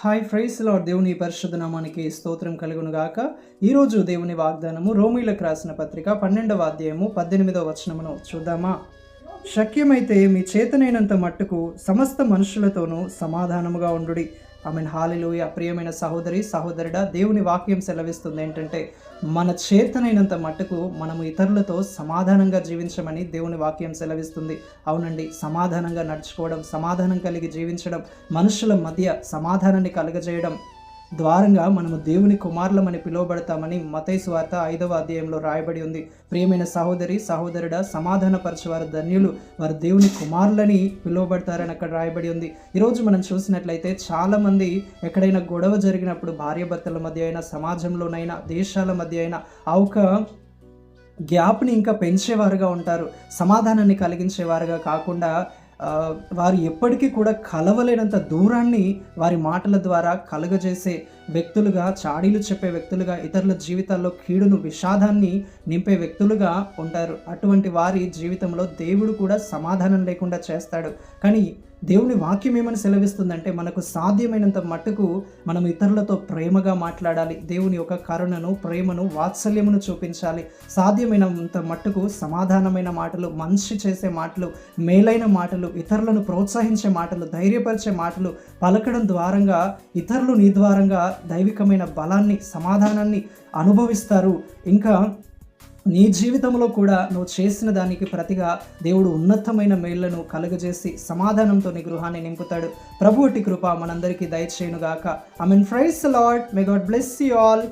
Hi fries lord దేవుని పరిశుద్ధ నామానికి స్తోత్రం కలుగును గాక ఈరోజు దేవుని వాగ్దానము రోమిలకు రాసిన పత్రిక పన్నెండవ అధ్యాయము పద్దెనిమిదవ వచనమును చూద్దామా? శక్యమైతే మీ చేతనైనంత మట్టుకు సమస్త మనుషులతోనూ సమాధానముగా ఉండుడి. I mean hallelujah. ప్రియమైన సహోదరి సహోదరుడా దేవుని వాక్యం సెలవిస్తుంది ఏంటంటే మన చేతనైనంత మట్టుకు మనము ఇతరులతో సమాధానంగా జీవించమని దేవుని వాక్యం సెలవిస్తుంది. అవునండి సమాధానంగా నడుచుకోవడం సమాధానం కలిగి జీవించడం మనుషుల మధ్య సమాధానాన్ని కలుగజేయడం ద్వారంగా మనము దేవుని కుమారులమని పిలువబడతామని మతైసు వార్త ఐదవ అధ్యాయంలో రాయబడి ఉంది. ప్రియమైన సహోదరి సహోదరుడ సమాధానపరచువారు ధన్యులు వారు దేవుని కుమారులని పిలువబడతారని అక్కడ రాయబడి ఉంది. ఈరోజు మనం చూసినట్లయితే చాలామంది ఎక్కడైనా గొడవ జరిగినప్పుడు భార్యాభర్తల మధ్య అయినా సమాజంలోనైనా దేశాల మధ్య అయినా ఆ ఒక గ్యాప్ని ఇంకా పెంచేవారుగా ఉంటారు. సమాధానాన్ని కలిగించేవారుగా కాకుండా వారు ఎప్పటికీ కూడా కలవలేనంత దూరాన్ని వారి మాటల ద్వారా కలుగజేసే వ్యక్తులుగా చాడీలు చెప్పే వ్యక్తులుగా ఇతరుల జీవితాల్లో కీడును విషాదాన్ని నింపే వ్యక్తులుగా ఉంటారు. అటువంటి వారి జీవితంలో దేవుడు కూడా సమాధానం లేకుండా చేస్తాడు. కానీ దేవుని వాక్యం ఏమని సెలవిస్తుందంటే మనకు సాధ్యమైనంత మట్టుకు మనం ఇతరులతో ప్రేమగా మాట్లాడాలి. దేవుని యొక్క కరుణను ప్రేమను వాత్సల్యమును చూపించాలి. సాధ్యమైనంత మట్టుకు సమాధానమైన మాటలు మనిషి చేసే మాటలు మేలైన మాటలు ఇతరులను ప్రోత్సహించే మాటలు ధైర్యపరిచే మాటలు పలకడం ద్వారంగా ఇతరులు నీ ద్వారంగా దైవికమైన బలాన్ని సమాధానాన్ని అనుభవిస్తారు. ఇంకా నీ జీవితంలో కూడా నువ్వు చేసిన దానికి ప్రతిగా దేవుడు ఉన్నతమైన మేళ్ళను కలుగజేసి సమాధానంతో నీ గృహాన్ని నింపుతాడు. ప్రభువటి కృప మనందరికీ దయచేయునుగాక. I mean praise lord may God bless you all